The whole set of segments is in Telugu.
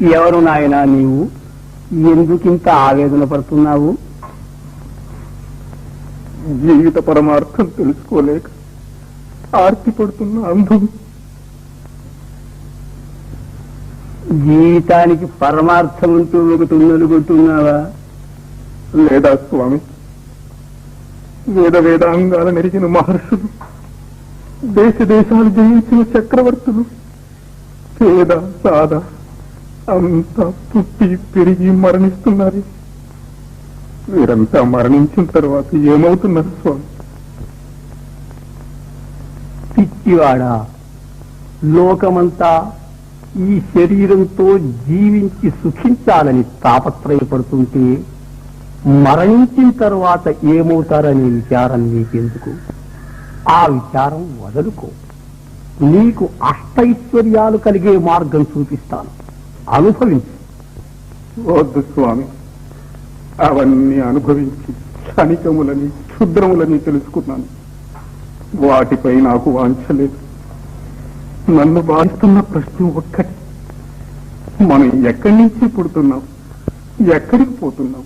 ఎవరు నాయనా నీవు? ఎందుకింత ఆవేదన పడుతున్నావు? జీవిత పరమార్థం తెలుసుకోలేక ఆర్తి పడుతున్న అంధం జీవితానికి పరమార్థం అంటూ ఒకటి ఉన్నలుగుతున్నావా లేదా స్వామి? వేద వేదాంగాల నెరిగిన మహర్షులు దేశ దేశాలు జయించిన చక్రవర్తులు పేద సాద అంతా పుట్టి పెరిగి మరణిస్తున్నారు. వీరంతా మరణించిన తర్వాత ఏమవుతున్నారు స్వామి? పిచ్చివాడా లోకమంతా ఈ శరీరంతో జీవించి సుఖించాలని తాపత్రయపడుతుంటే మరణించిన తర్వాత ఏమవుతారనే విచారం నీకెందుకు? ఆ విచారం వదులుకో. నీకు అష్టైశ్వర్యాలు కలిగే మార్గం చూపిస్తాను. అనుభవించు. వద్దు స్వామి అవన్నీ అనుభవించి క్షణికములని క్షుద్రములని తెలుసుకున్నాను. వాటిపై నాకు వాంఛ లేదు. నన్ను బాధిస్తున్న ప్రశ్న ఒక్కటి. మనం ఎక్కడి నుంచి పుడుతున్నాం? ఎక్కడికి పోతున్నాం?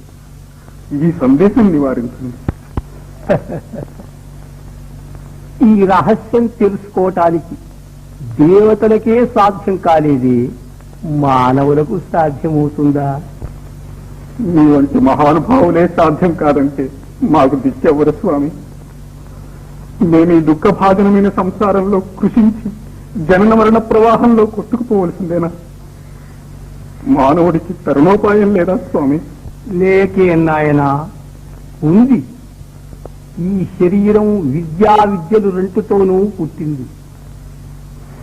ఈ సందేశం నివారించండి. ఈ రహస్యం తెలుసుకోవటానికి దేవతలకే సాధ్యం కాలేదే. మానవులకు సాధ్యమవుతుందా? మీ వంటి మహానుభావులే సాధ్యం కాదంటే మాకు దిక్కెవరు స్వామి. మేము ఈ దుఃఖభాజనమైన సంసారంలో కృషించి జనన మరణ ప్రవాహంలో కొట్టుకుపోవలసిందేనా? మానవుడికి తరుణోపాయం లేదా స్వామి? లేకే నాయనా. ఉంది. ఈ శరీరం విద్యా విద్యలు రెంటుతోనూ పుట్టింది.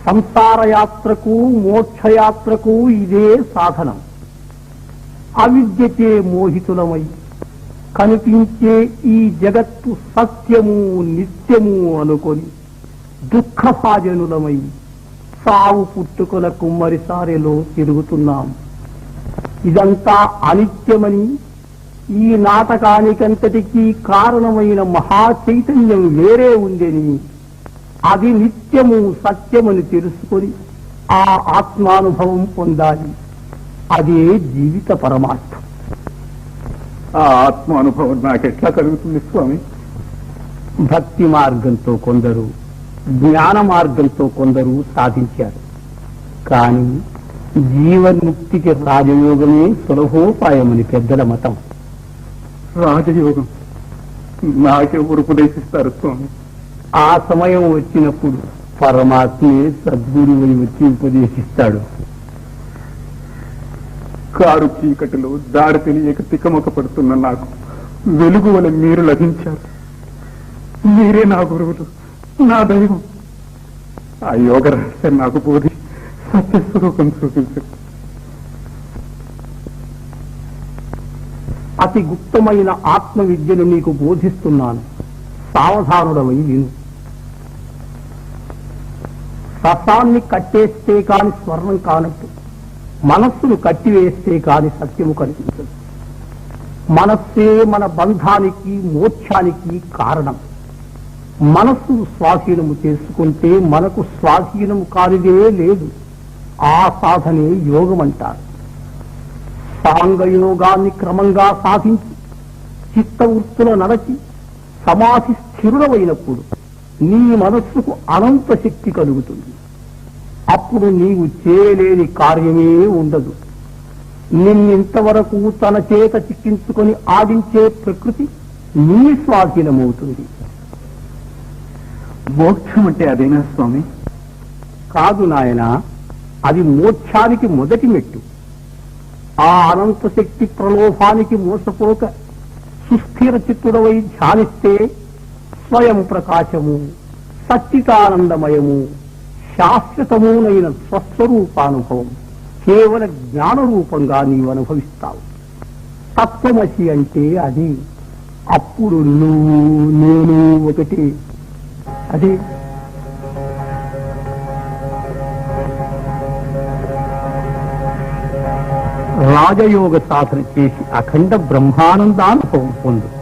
సంసారయాత్రకు మోక్షయాత్రకు ఇదే సాధనం. అవిద్యచే మోహితులమై కనిపించే ఈ జగత్తు సత్యము నిత్యము అనుకొని దుఃఖభాజనులమై సావు పుట్టుకుల కుమ్మరిసారెలో తిరుగుతున్నాం. ఇదంతా అనిత్యమని ఈ నాటకానికంతటికీ కారణమైన మహా చైతన్యం వేరే ఉందని అది నిత్యము సత్యమని తెలుసుకొని ఆ ఆత్మానుభవం పొందాలి. అదే జీవిత పరమార్థం. ఆ ఆత్మ అనుభవం నాకెట్లా కలుగుతుంది స్వామి? భక్తి మార్గంతో కొందరు జ్ఞాన మార్గంతో కొందరు సాధించారు. కానీ జీవన్ముక్తికి రాజయోగమే సులభోపాయమని పెద్దల మతం. రాజయోగం. నాకెవరు ఉపదేశిస్తారు స్వామి? ఆ సమయం వచ్చినప్పుడు పరమాత్మే సద్గురువై వచ్చి ఉపదేశిస్తాడు. కారు చీకటిలో దారి తెలియక తికమక పడుతున్న నాకు వెలుగు వలె మీరు లభించారు. మీరే నా గురువులు నా దైవం. ఆ యోగ రహస్యం నాకు బోధి సత్యస్వరూపం చూపించండి. అతి గుప్తమైన ఆత్మ విద్యను నీకు బోధిస్తున్నాను. సావధానుడమై విను. రసాన్ని కట్టేస్తే కాని స్వర్ణం కానట్టు. మనస్సును కట్టివేస్తే కాని సత్యము కనిపించదు. మనస్సే మన బంధానికి మోక్షానికి కారణం. మనస్సు స్వాధీనము చేసుకుంటే మనకు స్వాధీనము కానిదే లేదు. ఆ సాధనే యోగం అంటారు సాంగయోగాన్ని క్రమంగా సాధించి చిత్తవృత్తుల నడచి సమాధి స్థిరుడమైనప్పుడు నీ మనస్సుకు అనంత శక్తి కలుగుతుంది. అప్పుడు నీవు చేయలేని కార్యమే ఉండదు. నిన్నింతవరకు తన చేత చిక్కించుకొని ఆడించే ప్రకృతి నీ స్వాధీనమవుతుంది. మోక్షం అంటే అదేనా స్వామి? కాదు నాయన అది మోక్షానికి మొదటి మెట్టు. ఆ అనంత శక్తి ప్రలోభానికి మోసపోక సుస్థిర చిత్తుడవై ధ్యానిస్తే స్వయం ప్రకాశము సచ్చితానందమయము శాశ్వతమునైన స్వస్వరూపానుభవం కేవల జ్ఞానరూపంగా నీవు అనుభవిస్తావు. తత్వమసి అంటే అది. అప్పుడు నువ్వు నేను ఒకటి. అది. రాజయోగ సాధన చేసి అఖండ బ్రహ్మానందానుభవం పొందు.